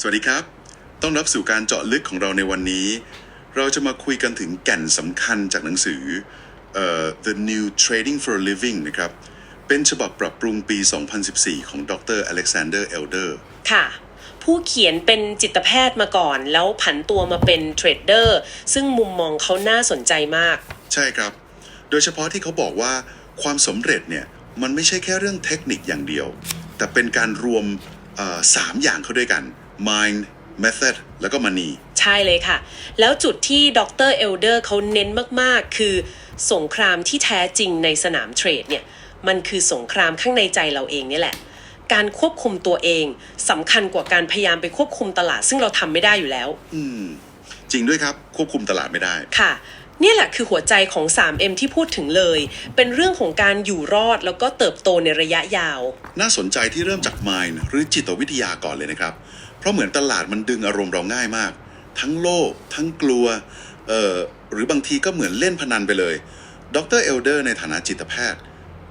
สวัสดีครับ ต้องรับสู่การเจาะลึกของเราในวันนี้ เราจะมาคุยกันถึงแก่นสำคัญจากหนังสือเอ่อ The New Trading for a Living นะครับ เป็นฉบับปรับปรุงปี 2014 ของดรอเล็กซานเดอร์เอลเดอร์ ค่ะ ผู้เขียนเป็นจิตแพทย์มาก่อน แล้วผันตัวมาเป็นเทรดเดอร์ ซึ่งมุมมองเขาน่าสนใจมาก ใช่ครับ โดยเฉพาะที่เขาบอกว่าความสำเร็จเนี่ย มันไม่ใช่แค่เรื่องเทคนิคอย่างเดียว แต่เป็นการรวมเอ่อสามอย่างเข้าด้วยกัน mind method แล้วก็ money ใช่เลยค่ะ แล้วจุดที่ดรเอลเดอร์เขาเน้นมากๆ คือสงครามที่แท้จริงในสนามเทรดเนี่ย มันคือสงครามข้างในใจเราเองนี่แหละ การควบคุมตัวเองสำคัญกว่าการพยายามไปควบคุมตลาด ซึ่งเราทำไม่ได้อยู่แล้ว อืม จริงด้วยครับ ควบคุมตลาดไม่ได้ ค่ะ เนี่ยแหละคือหัวใจของ 3M ที่พูดถึงเลย เป็นเรื่องของการอยู่รอดแล้วก็เติบโตในระยะยาว น่าสนใจที่เริ่มจาก mind หรือจิตวิทยาก่อนเลยนะครับเพ ราะเหมือนตลาดมันดึงอารมณ์เราง่ายมาก ทั้งโลภทั้งกลัวเอ่อหรือบางทีก็เหมือนเล่นพนันไปเลย ดรเอลเดอร์ในฐานะจิตแพทย์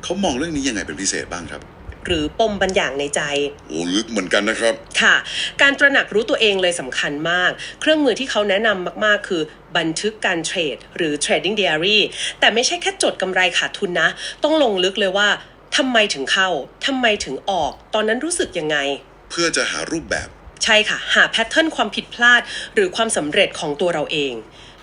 เขามองเรื่องนี้ยังไงเป็นพิเศษบ้างครับหรือปมบางอย่างในใจ โอ้ลึกเหมือนกันนะครับ ค่ะ การตระหนักรู้ตัวเองเลยสำคัญมาก เครื่องมือที่เขาแนะนำมาก ๆ คือบันทึกการเทรด หรือ trading diary แต่ไม่ใช่แค่จดกำไรขาดทุนนะ ต้องลงลึกเลยว่าทำไมถึงเข้าทำไมถึงออก ตอนนั้นรู้สึกยังไง เพื่อจะหารูปแบบ ใช่ค่ะ หาแพทเทิร์นความผิดพลาด หรือความสำเร็จของตัวเราเอง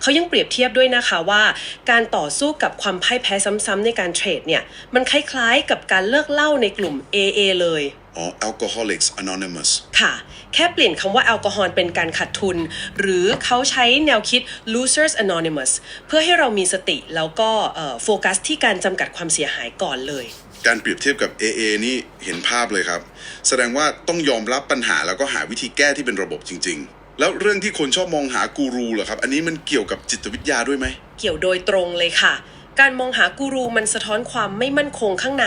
เขายังเปรียบเทียบด้วยนะคะว่าการต่อสู้กับความพ่ายแพ้ซ้ำๆในการเทรดเนี่ยมันคล้ายๆกับการเลิกเหล้าในกลุ่ม AA เลยอ๋อ Alcoholics Anonymous ค่ะ แค่เปลี่ยนคำว่าแอลกอฮอล์เป็นการขาดทุน หรือเขาใช้แนวคิด losers anonymous เพื่อให้เรามีสติแล้วก็เอ่อโฟกัสที่การจำกัดความเสียหายก่อนเลย การเปรียบเทียบกับ AA นี่เห็นภาพเลยครับ แสดงว่าต้องยอมรับปัญหาแล้วก็หาวิธีแก้ที่เป็นระบบจริง ๆ แล้วเรื่องที่คนชอบมองหากูรูเหรอครับ อันนี้มันเกี่ยวกับจิตวิทยาด้วยไหม เกี่ยวโดยตรงเลยค่ะ การมองหากูรูมันสะท้อนความไม่มั่นคงข้างใน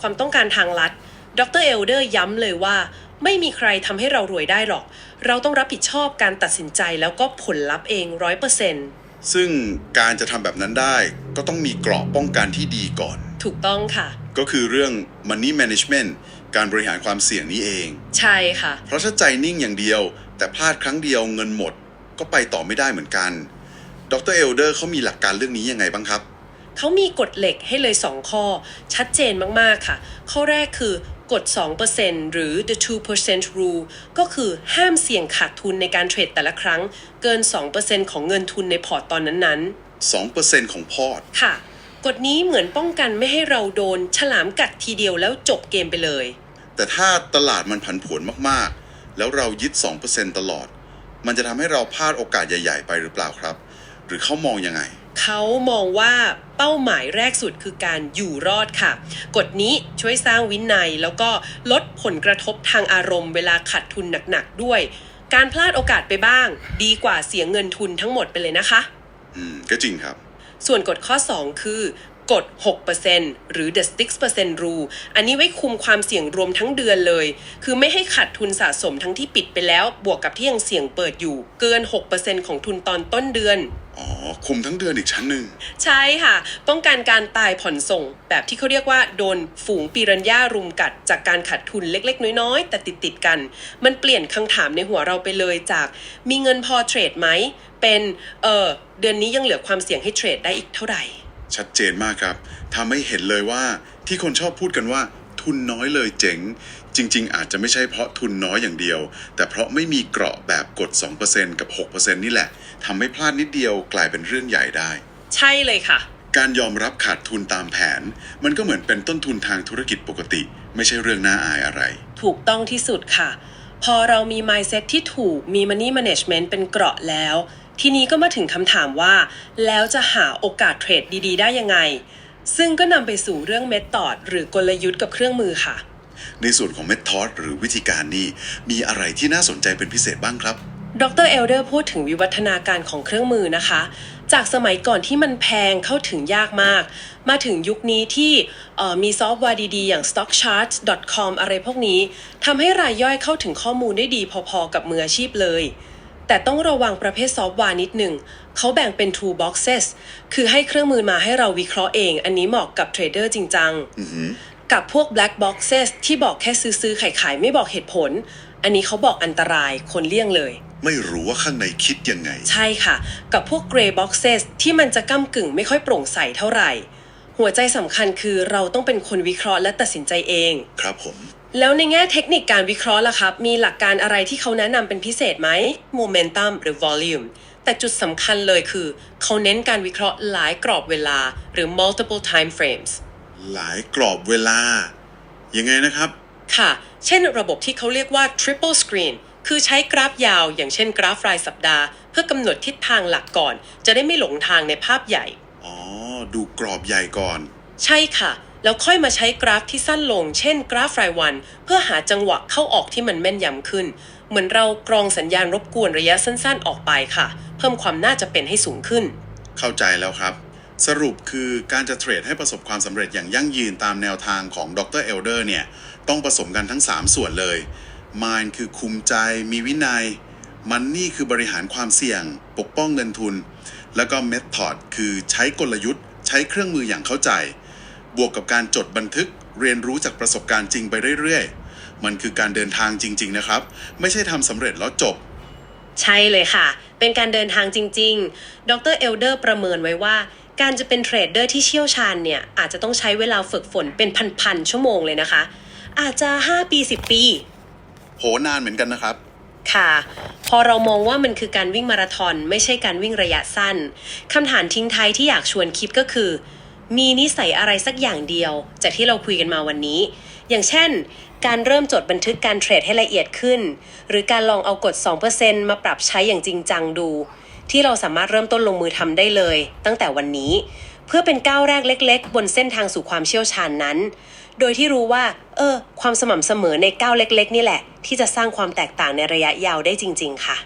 ความต้องการทางลัด ดรเอลเดอร์ย้ำเลยว่า ไม่มีใครทำให้เรารวยได้หรอก เราต้องรับผิดชอบการตัดสินใจแล้วก็ผลลัพธ์เองร้อยเปอร์เซ็นต์ซึ่งการจะทำแบบนั้นได้ก็ต้องมีเกราะป้องกันที่ดีก่อน ถูกต้องค่ะ ก็คือเรื่อง money management การบริหารความเสี่ยงนี้เอง ใช่ค่ะ เพราะถ้าใจนิ่งอย่างเดียว แต่พลาดครั้งเดียวเงินหมด ก็ไปต่อไม่ได้เหมือนกัน ดรเอลเดอร์เขามีหลักการเรื่องนี้ยังไงบ้างครับ เขามีกฎเหล็กให้เลย 2 ข้อ ชัดเจนมากๆค่ะ ข้อแรกคือกฎ 2%หรือ the 2% rule ก็คือห้ามเสี่ยงขาดทุนในการเทรดแต่ละครั้ง เกิน 2%ของเงินทุนในพอร์ตตอนนั้น2%ของพอร์ตๆค่ะ กฎนี้เหมือนป้องกันไม่ให้เราโดนฉลามกัดทีเดียวแล้วจบเกมไปเลย แต่ถ้าตลาดมันผันผวนมากๆ แล้วเรายึด 2%ตลอด มันจะทำให้เราพลาดโอกาสใหญ่ ๆ ไปหรือเปล่าครับ หรือเขามองยังไง เขามองว่าเป้าหมายแรกสุดคือการอยู่รอดค่ะ กฎนี้ช่วยสร้างวินัย แล้วก็ลดผลกระทบทางอารมณ์เวลาขาดทุนหนักๆด้วย การพลาดโอกาสไปบ้าง ดีกว่าเสียเงินทุนทั้งหมดไปเลยนะคะ อืม ก็จริงครับ ส่วนกฎข้อ 2 คือกฎ6%หรือ the 6% rule อันนี้ไว้คุมความเสี่ยงรวมทั้งเดือนเลย คือไม่ให้ขาดทุนสะสมทั้งที่ปิดไปแล้ว บวกกับที่ยังเสี่ยงเปิดอยู่ เกิน 6%ของทุนตอนต้นเดือน อ๋อ คุมทั้งเดือนอีกชั้นหนึ่ง ใช่ค่ะ ป้องกันการตายผ่อนส่ง แบบที่เขาเรียกว่าโดนฝูงปีรัญญารุมกัด จากการขาดทุนเล็ก ๆ น้อย ๆ แต่ติด ๆ กัน มันเปลี่ยนคำถามในหัวเราไปเลยจาก มีเงินพอเทรดไหม เป็น เออเดือนนี้ยังเหลือความเสี่ยงให้เทรดได้อีกเท่าไหร่ ชัดเจนมากครับทำให้เห็นเลยว่าที่คนชอบพูดกันว่า ทุนน้อยเลยเจ๋ง จริง ๆ อาจจะไม่ใช่เพราะทุนน้อยอย่างเดียว แต่เพราะไม่มีเกราะแบบกด 2%กับ 6%นี่แหละทำให้พลาดนิดเดียวกลายเป็นเรื่องใหญ่ได้ ใช่เลยค่ะ การยอมรับขาดทุนตามแผน มันก็เหมือนเป็นต้นทุนทางธุรกิจปกติ ไม่ใช่เรื่องน่าอายอะไร ถูกต้องที่สุดค่ะ พอเรามี mindset ที่ถูกมี money management เป็นเกราะแล้ว ทีนี้ก็มาถึงคำถามว่า แล้วจะหาโอกาสเทรดดี ๆ ได้ยังไง ซึ่งก็นำไปสู่เรื่องเมธอดหรือกลยุทธ์กับเครื่องมือค่ะ ในส่วนของเมธอดหรือวิธีการนี้มีอะไรที่น่าสนใจเป็นพิเศษบ้างครับ ดรเอลเดอร์พูดถึงวิวัฒนาการของเครื่องมือนะคะ จากสมัยก่อนที่มันแพงเข้าถึงยากมาก มาถึงยุคนี้ที่เอ่อมีซอฟต์แวร์ดีๆ อย่าง stockcharts.com อะไรพวกนี้ทำให้รายย่อยเข้าถึงข้อมูลได้ดีพอๆกับมืออาชีพเลย แต่ต้องระวังประเภทซอฟต์แวร์นิดหนึ่ง เขาแบ่งเป็น two boxes คือให้เครื่องมือมาให้เราวิเคราะห์เอง อันนี้เหมาะกับเทรดเดอร์จริงจังอือหือกับพวก black boxes ที่บอกแค่ซื้อซื้อขายขายไม่บอกเหตุผล อันนี้เขาบอกอันตรายคนเลี่ยงเลย ไม่รู้ว่าข้างในคิดยังไง ใช่ค่ะ กับพวก gray boxes ที่มันจะก้ากึ่งไม่ค่อยโปร่งใสเท่าไหร่ หัวใจสำคัญคือเราต้องเป็นคนวิเคราะห์และตัดสินใจเอง ครับผม แล้วในแง่เทคนิคการวิเคราะห์ล่ะครับ มีหลักการอะไรที่เขาแนะนำเป็นพิเศษไหม momentum หรือ volume แต่จุดสำคัญเลยคือ เขาเน้นการวิเคราะห์หลายกรอบเวลาหรือ multiple time frames หลายกรอบเวลา ยังไงนะครับ ค่ะ เช่นระบบที่เขาเรียกว่า triple screen คือใช้กราฟยาวอย่างเช่นกราฟรายสัปดาห์ เพื่อกำหนดทิศทางหลักก่อน จะได้ไม่หลงทางในภาพใหญ่ อ๋อ ดูกรอบใหญ่ก่อน ใช่ค่ะ แล้วค่อยมาใช้กราฟที่สั้นลง เช่น กราฟรายวัน เพื่อหาจังหวะเข้าออกที่มันแม่นยำขึ้น เหมือนเรากรองสัญญาณรบกวนระยะสั้นๆ ออกไปค่ะ เพิ่มความน่าจะเป็นให้สูงขึ้น เข้าใจแล้วครับ สรุปคือการจะเทรดให้ประสบความสำเร็จอย่างยั่งยืนตามแนวทางของดรเอลเดอร์เนี่ย ต้องผสมกันทั้ง 3 ส่วนเลย Mind คือคุมใจ มีวินัย Money คือบริหารความเสี่ยง ปกป้องเงินทุน แล้วก็ Method คือใช้กลยุทธ์ ใช้เครื่องมืออย่างเข้าใจ บวกกับการจดบันทึกเรียนรู้จากประสบการณ์จริงไปเรื่อยๆ มันคือการเดินทางจริง ๆ นะครับ ไม่ใช่ทำสำเร็จแล้วจบ ใช่เลยค่ะ เป็นการเดินทางจริง ๆ ดรเอลเดอร์ประเมินไว้ว่า การจะเป็นเทรดเดอร์ที่เชี่ยวชาญเนี่ย อาจจะต้องใช้เวลาฝึกฝนเป็นพันๆชั่วโมงเลยนะคะ อาจจะ 5 ปี 10 ปี โหนานเหมือนกันนะครับ ค่ะ พอเรามองว่ามันคือการวิ่งมาราธอนไม่ใช่การวิ่งระยะสั้นคำถามทิ้งท้ายที่อยากชวนคิดก็คือ มีนิสัยอะไรสักอย่างเดียว จากที่เราคุยกันมาวันนี้ อย่างเช่น การเริ่มจดบันทึกการเทรดให้ละเอียดขึ้น หรือการลองเอากฎ 2%มาปรับใช้อย่างจริงจังดู ที่เราสามารถเริ่มต้นลงมือทำได้เลย ตั้งแต่วันนี้ เพื่อเป็นก้าวแรกเล็ก ๆ บนเส้นทางสู่ความเชี่ยวชาญนั้น โดยที่รู้ว่า เออ ความสม่ำเสมอในก้าวเล็ก ๆ นี่แหละ ที่จะสร้างความแตกต่างในระยะยาวได้จริง ๆ ค่ะ